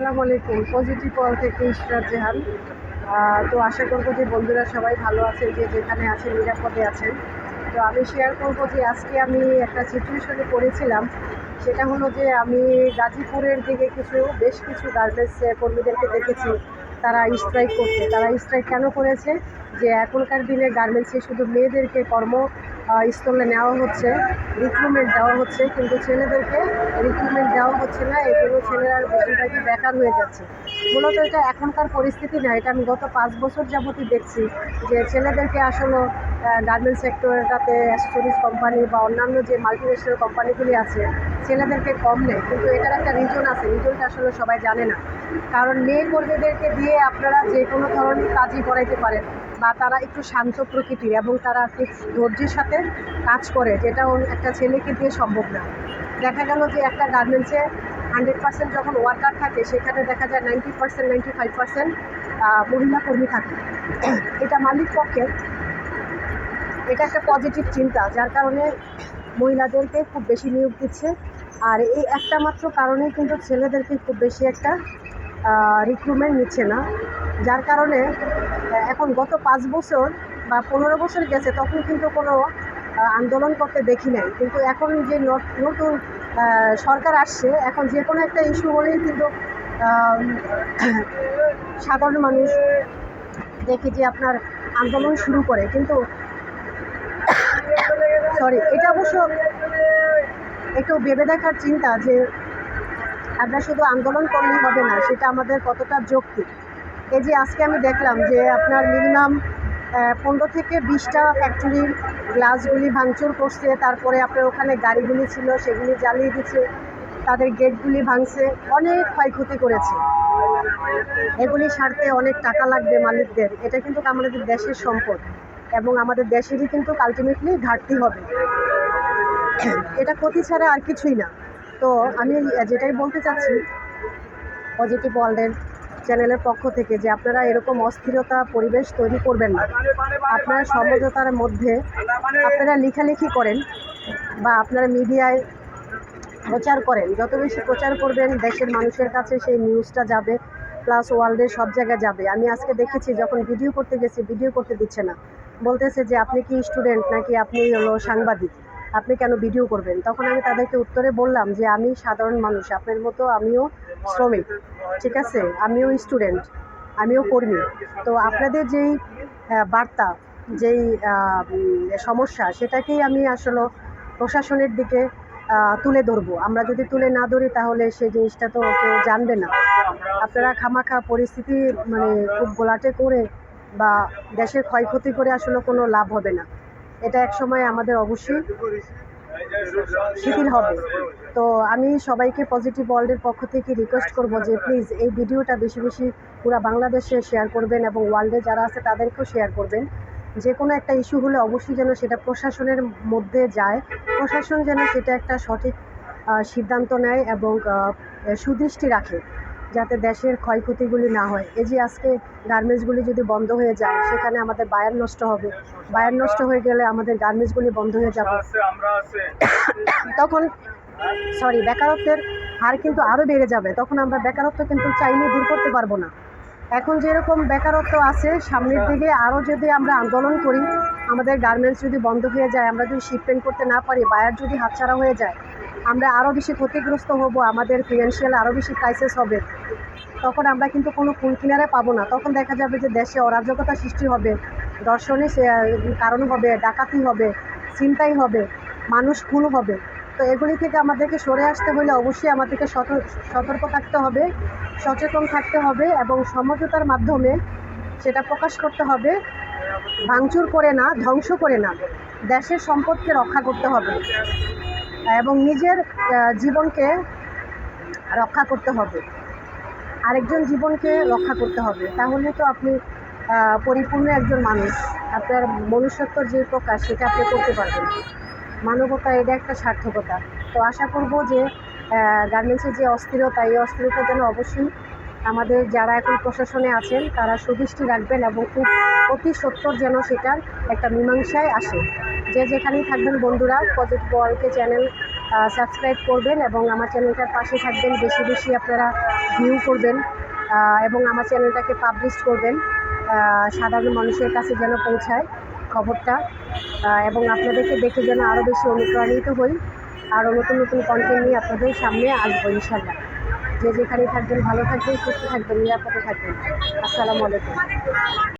আসসালামু আলাইকুম। পজিটিভ ওয়াল থেকে ইশরাত জাহান। তো আশা করব যে বন্ধুরা সবাই ভালো আছেন, যে যেখানে আছেন, নিরাপদে আছেন। তো আমি শেয়ার করব যে আজকে আমি একটা সিচুয়েশনে পড়েছিলাম। সেটা হলো যে আমি গাজীপুরের দিকে কিছু, বেশ কিছু গার্মেন্টস কর্মীদেরকে দেখেছি। তারা স্ট্রাইক করতে তারা স্ট্রাইক কেন করেছে? যে এখনকার দিনে গার্মেন্টসে শুধু মেয়েদেরকে কর্ম স্থলে নেওয়া হচ্ছে রিক্রুটমেন্ট দেওয়া হচ্ছে, কিন্তু ছেলেদেরকে রিক্রুটমেন্ট দেওয়া হচ্ছে না, এগুলো ছেলেরা বেশিরভাগই বেকার হয়ে যাচ্ছে। মূলত এটা এখনকার পরিস্থিতি না, এটা আমি গত পাঁচ বছর যাবতই দেখছি যে ছেলেদেরকে আসলে গার্মেন্টস সেক্টরটাতে অ্যাসেসরিজ কোম্পানি বা অন্যান্য যে মাল্টিনেশনাল কোম্পানিগুলি আছে, ছেলেদেরকে কম নেয়। কিন্তু এটার একটা রিজন আছে রিজনটা আসলে সবাই জানে না। কারণ মেয়ে কর্মীদেরকে দিয়ে আপনারা যে কোনো ধরনের কাজই করাইতে পারেন। বা তারা একটু শান্ত প্রকৃতির এবং তারা খুব ধৈর্যের সাথে কাজ করে, যেটা একটা ছেলেকে দিয়ে সম্ভব না। দেখা গেল যে একটা গার্মেন্টসে হান্ড্রেড পার্সেন্ট যখন ওয়ার্কার থাকে, সেখানে দেখা যায় ninety percent ninety five percent মহিলা কর্মী থাকে। এটা মালিক পক্ষের এটা একটা পজিটিভ চিন্তা, যার কারণে মহিলাদেরকে খুব বেশি নিয়োগ দিচ্ছে। আর এই একটা মাত্র কারণে কিন্তু ছেলেদেরকে খুব বেশি একটা রিক্রুটমেন্ট নিচ্ছে না। যার কারণে এখন গত পাঁচ বছর বা পনেরো বছর গেছে, তখন কিন্তু কোনো আন্দোলন করতে দেখি নাই। কিন্তু এখন যে নত- নতুন সরকার আসছে, এখন যে কোনো একটা ইস্যু হলেই কিন্তু সাধারণ মানুষ দেখে যে আপনার আন্দোলন শুরু করে। কিন্তু সরি এটা অবশ্য একটু ভেবে দেখার চিন্তা যে আমরা শুধু আন্দোলন করলেই হবে না, সেটা আমাদের কতটা যৌক্তিক। এই যে আজকে আমি দেখলাম যে আপনার মিনিমাম পনেরো থেকে বিশটা ফ্যাক্টরির গ্লাসগুলি ভাঙচুর করছে, তারপরে আপনার ওখানে গাড়িগুলি ছিল, সেগুলি জ্বালিয়ে দিচ্ছে, তাদের গেটগুলি ভাঙছে, অনেক ক্ষয়ক্ষতি করেছে। এগুলি সারতে অনেক টাকা লাগবে মালিকদের, এটা কিন্তু আমাদের দেশের সম্পদ এবং আমাদের দেশেরই কিন্তু আলটিমেটলি ঘাটতি হবে। এটা ক্ষতি ছাড়া আর কিছুই না। তো আমি যেটাই বলতে চাচ্ছি পজিটিভ ওয়ার্ল্ডের চ্যানেলের পক্ষ থেকে যে আপনারা এরকম অস্থিরতা পরিবেশ তৈরি করবেন না। আপনারা সমঝোতার মধ্যে আপনারা লেখালেখি করেন বা আপনারা মিডিয়ায় প্রচার করেন। যত বেশি প্রচার করবেন, দেশের মানুষের কাছে সেই নিউজটা যাবে, প্লাস ওয়ার্ল্ডের সব জায়গায় যাবে। আমি আজকে দেখেছি, যখন ভিডিও করতে গেছি, ভিডিও করতে দিচ্ছে না। বলতেছে যে, আপনি কি স্টুডেন্ট নাকি আপনি হলো সাংবাদিক? আপনি কেন ভিডিও করবেন? তখন আমি তাদেরকে উত্তরে বললাম যে আমি সাধারণ মানুষ, আপনার মতো আমিও শ্রমিক, ঠিক আছে? আমিও স্টুডেন্ট আমিও কর্মী। তো আপনাদের যেই বার্তা, যেই সমস্যা, সেটাকেই আমি আসলে প্রশাসনের দিকে তুলে ধরবো। আমরা যদি তুলে না ধরি তাহলে সেই জিনিসটা তো কেউ জানবে না। আপনারা খামাখা পরিস্থিতি মানে খুব গোলাটে করে বা দেশের ক্ষয়ক্ষতি করে আসলে কোনো লাভ হবে না। এটা এক সময় আমাদের অবশ্যই শিথিল হবে। তো আমি সবাইকে পজিটিভ ওয়ার্ল্ডের পক্ষ থেকে রিকোয়েস্ট করব যে প্লিজ এই ভিডিওটা বেশি বেশি পুরো বাংলাদেশে শেয়ার করবেন এবং ওয়ার্ল্ডে যারা আছে তাদেরকেও শেয়ার করবেন। যে কোনো একটা ইস্যু হলে অবশ্যই যেন সেটা প্রশাসনের মধ্যে যায়। প্রশাসন যেন সেটা একটা সঠিক সিদ্ধান্ত নেয় এবং সুদৃষ্টি রাখে। যাতে দেশের ক্ষয়ক্ষতিগুলি না হয়। এই যে আজকে গার্মেন্টসগুলি যদি বন্ধ হয়ে যায়, সেখানে আমাদের বায়ার নষ্ট হবে। বায়ার নষ্ট হয়ে গেলে আমাদের গার্মেন্টসগুলি বন্ধ হয়ে যাবে। তখন সরি বেকারত্বের হার কিন্তু আরও বেড়ে যাবে। তখন আমরা বেকারত্ব কিন্তু চাইলে দূর করতে পারব না। এখন যেরকম বেকারত্ব আছে, সামনের দিকে আরও যদি আমরা আন্দোলন করি, আমাদের গার্মেন্টস যদি বন্ধ হয়ে যায়, আমরা যদি শিপমেন্ট করতে না পারি, বায়ার যদি হাতছাড়া হয়ে যায় আমরা আরও বেশি ক্ষতিগ্রস্ত হব, আমাদের ফিনান্সিয়াল আরও বেশি ক্রাইসিস হবে, তখন আমরা কিন্তু কোনো কুল কিনারে পাবো না। তখন দেখা যাবে যে দেশে অরাজকতা সৃষ্টি হবে, দর্শনে কারণ হবে, ডাকাতি হবে চিন্তাই হবে, মানুষ খুন হবে। তো এগুলি থেকে আমাদেরকে সরে আসতে হলে অবশ্যই আমাদেরকে সতর- সতর্ক থাকতে হবে, সচেতন থাকতে হবে এবং সমঝোতার মাধ্যমে সেটা প্রকাশ করতে হবে। ভাঙচুর করে না, ধ্বংস করে না, দেশের সম্পদকে রক্ষা করতে হবে। এবং নিজের জীবনকে রক্ষা করতে হবে। আরেকজন জীবনকে রক্ষা করতে হবে। তাহলে তো আপনি পরিপূর্ণ একজন মানুষ। আপনার মনুষ্যত্ব যে প্রকাশ সেটা আপনি করতে পারবেন মানবতা এটা একটা সার্থকতা। তো আশা করব যে গার্মেন্টসের যে অস্থিরতা, এই অস্থিরতা যেন অবশ্যই আমাদের যারা এখন প্রশাসনে আছেন, তারা সুদৃষ্টি রাখবেন এবং খুব অতি সত্তর যেন সেটার একটা মীমাংসায় আসে। যে যেখানেই থাকবেন বন্ধুরা পজিটিভ ওয়ার্ল্ডকে চ্যানেল সাবস্ক্রাইব করবেন এবং আমার চ্যানেলটার পাশে থাকবেন। বেশি বেশি আপনারা ভিউ করবেন এবং আমার চ্যানেলটাকে পাবলিশ করবেন। সাধারণ মানুষের কাছে যেন পৌঁছায় খবরটা এবং আপনাদেরকে দেখে যেন আরও বেশি অনুপ্রাণিত হই আরও নতুন নতুন কন্টেন্ট নিয়ে আপনাদের সামনে আসব ইনশাল্লাহ যে যেখানেই থাকবেন ভালো থাকবেন সুস্থ থাকবেন নিরাপদে থাকবেন। আসসালামু আলাইকুম।